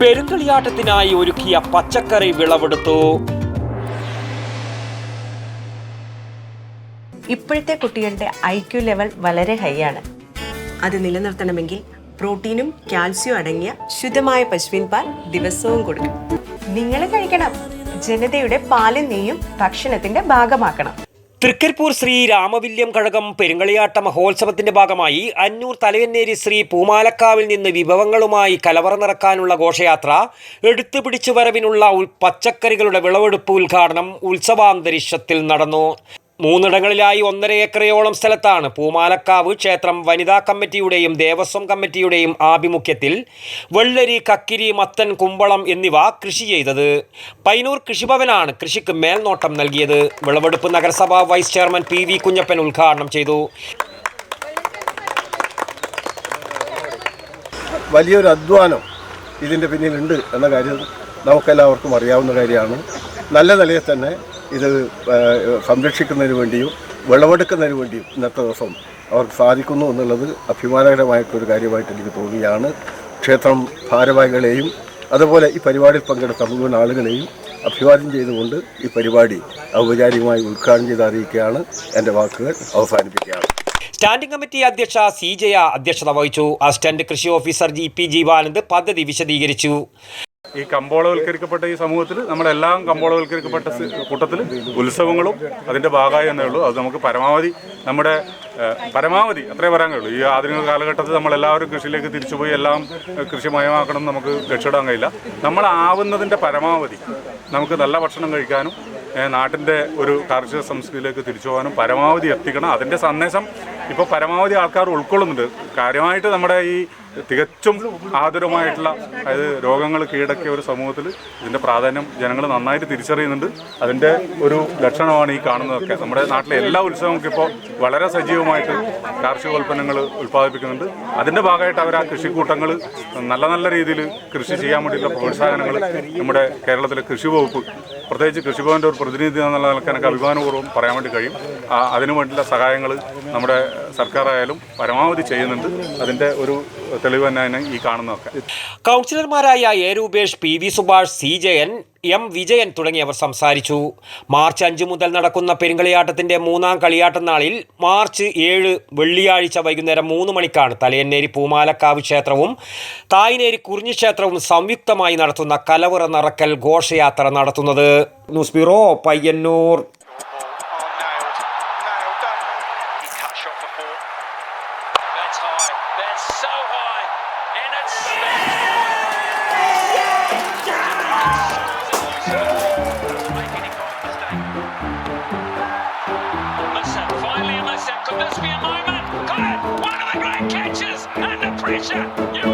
പെരുങ്കളിയാട്ടത്തിനായി ഒരുക്കിയ പച്ചക്കറി വിളവെടുത്തു. ഇപ്പോഴത്തെ കുട്ടികളുടെ ഐ ക്യു ലെവൽ വളരെ ഹൈ ആണ്. അത് നിലനിർത്തണമെങ്കിൽ പ്രോട്ടീനും കാൽസ്യവും അടങ്ങിയ ശുദ്ധമായ പശുവിൻ പാൽ ദിവസവും കൊടുക്കും നിങ്ങൾ കഴിക്കണം. ജനതയുടെ പാലും നെയ്യും ഭക്ഷണത്തിന്റെ ഭാഗമാക്കണം. തൃക്കരിപ്പൂർ ശ്രീ രാമവില്യം കഴകം പെരുങ്കളിയാട്ട മഹോത്സവത്തിന്റെ ഭാഗമായി അന്നൂർ തലയന്നേരി ശ്രീ പൂമാലക്കാവിൽ നിന്ന് വിഭവങ്ങളുമായി കലവറ നിറക്കാനുള്ള ഘോഷയാത്ര എടുത്തുപിടിച്ചു വരവിനുള്ള പച്ചക്കറികളുടെ വിളവെടുപ്പ് ഉദ്ഘാടനം ഉത്സവാന്തരീക്ഷത്തിൽ നടന്നു. മൂന്നിടങ്ങളിലായി ഒന്നര ഏക്കറയോളം സ്ഥലത്താണ് പൂമാലക്കാവ് ക്ഷേത്രം വനിതാ കമ്മിറ്റിയുടെയും ദേവസ്വം കമ്മിറ്റിയുടെയും ആഭിമുഖ്യത്തിൽ വെള്ളരി കക്കിരി മത്തൻ കുമ്പളം എന്നിവ കൃഷി ചെയ്തത്. പൈനൂർ കൃഷിഭവനാണ് കൃഷിക്ക് മേൽനോട്ടം നൽകിയത്. വിളവെടുപ്പ് നഗരസഭാ vice chairman P V Kunjappan ഉദ്ഘാടനം ചെയ്തു. വലിയൊരു അധ്വാനം ഇതിന്റെ പിന്നിലുണ്ട് എന്ന കാര്യം നമുക്കെല്ലാവർക്കും അറിയാവുന്ന കാര്യമാണ്. നല്ല നിലയിൽ തന്നെ ഇത് സംരക്ഷിക്കുന്നതിന് വേണ്ടിയും വിളവെടുക്കുന്നതിന് വേണ്ടിയും ഇന്നത്തെ ദിവസം അവർക്ക് സാധിക്കുന്നു എന്നുള്ളത് അഭിമാനകരമായിട്ടൊരു കാര്യമായിട്ട് എനിക്ക് തോന്നുകയാണ്. ക്ഷേത്രം ഭാരവാഹികളെയും അതുപോലെ ഈ പരിപാടിയിൽ പങ്കെടുത്ത മുഴുവൻ ആളുകളെയും അഭിവാദ്യം ചെയ്തുകൊണ്ട് ഈ പരിപാടി ഔപചാരികമായി ഉദ്ഘാടനം ചെയ്ത് അറിയിക്കുകയാണ്. എന്റെ വാക്കുകൾ അവസാനിപ്പിക്കുകയാണ്. സ്റ്റാൻഡിംഗ് കമ്മിറ്റി അധ്യക്ഷ സി ജയ അധ്യക്ഷത വഹിച്ചു. അസിസ്റ്റന്റ് കൃഷി ഓഫീസർ ജി പി ജീവാനന്ദ് പദ്ധതി വിശദീകരിച്ചു. ഈ കമ്പോളവൽക്കരിക്കപ്പെട്ട ഈ സമൂഹത്തിൽ നമ്മളെല്ലാം കമ്പോളവൽക്കരിക്കപ്പെട്ട കൂട്ടത്തിൽ ഉത്സവങ്ങളും അതിന്റെ ഭാഗമായി എന്നേ ഉള്ളൂ. അത് നമുക്ക് പരമാവധി നമ്മുടെ പരമാവധി അത്രേ പറയാൻ കഴിയുള്ളൂ. ഈ ആധുനിക കാലഘട്ടത്തിൽ നമ്മളെല്ലാവരും കൃഷിയിലേക്ക് തിരിച്ചുപോയി എല്ലാം കൃഷിമയമാക്കണം നമുക്ക് രക്ഷപ്പെടാൻ കഴിയില്ല. നമ്മളാവുന്നതിന്റെ പരമാവധി നമുക്ക് നല്ല ഭക്ഷണം കഴിക്കാനും നാട്ടിന്റെ ഒരു കാർഷിക സംസ്കൃതിയിലേക്ക് തിരിച്ചു പോകാനും പരമാവധി എത്തിക്കണം. അതിന്റെ സന്ദേശം ഇപ്പോൾ പരമാവധി ആൾക്കാർ ഉൾക്കൊള്ളുന്നുണ്ട്. കാര്യമായിട്ട് നമ്മുടെ ഈ തികച്ചും ആതുരമായിട്ടുള്ള അതായത് രോഗങ്ങൾ കീഴടക്കിയ ഒരു സമൂഹത്തിൽ ഇതിന്റെ പ്രാധാന്യം ജനങ്ങൾ നന്നായിട്ട് തിരിച്ചറിയുന്നുണ്ട്. അതിന്റെ ഒരു ലക്ഷണമാണ് ഈ കാണുന്നതൊക്കെ. നമ്മുടെ നാട്ടിലെ എല്ലാ ഉത്സവങ്ങൾക്കും ഇപ്പോൾ വളരെ സജീവമായിട്ട് കാർഷികോൽപ്പന്നങ്ങൾ ഉൽപ്പാദിപ്പിക്കുന്നുണ്ട്. അതിന്റെ ഭാഗമായിട്ട് അവർ ആ കൃഷിക്കൂട്ടങ്ങൾ നല്ല നല്ല രീതിയിൽ കൃഷി ചെയ്യാൻ വേണ്ടിയിട്ടുള്ള പ്രോത്സാഹനങ്ങൾ നമ്മുടെ കേരളത്തിലെ കൃഷി വകുപ്പ് പ്രത്യേകിച്ച് കൃഷിഭവന്റെ ഒരു പ്രതിനിധി എന്നുള്ള നിലയ്ക്ക് എനിക്ക് അഭിമാനപൂർവം പറയാൻ വേണ്ടി കഴിയും. അതിനു വേണ്ടിയുള്ള സഹായങ്ങൾ നമ്മുടെ സർക്കാരായാലും പരമാവധി ചെയ്യുന്നുണ്ട്. അതിന്റെ ഒരു തെളിവ് തന്നെയാണ് ഈ കാണുന്നതൊക്കെ. കൗൺസിലർമാരായ A Rupesh P V Subhash C Jayan M Vijayan തുടങ്ങിയവർ സംസാരിച്ചു. മാർച്ച് അഞ്ച് മുതൽ നടക്കുന്ന പെരുങ്കളിയാട്ടത്തിന്റെ മൂന്നാം കളിയാട്ടം നാളിൽ മാർച്ച് ഏഴ് വെള്ളിയാഴ്ച വൈകുന്നേരം മൂന്ന് മണിക്കാണ് തലയന്നേരി പൂമാലക്കാവ് ക്ഷേത്രവും തായ്നേരി കുറിഞ്ഞി ക്ഷേത്രവും സംയുക്തമായി നടത്തുന്ന കലവറ നിറക്കൽ ഘോഷയാത്ര നടത്തുന്നത്. News bureau Payyanur. High. That's so high. Finally a Musa. Could this be a moment? Got it! One of the great catches! Under pressure! You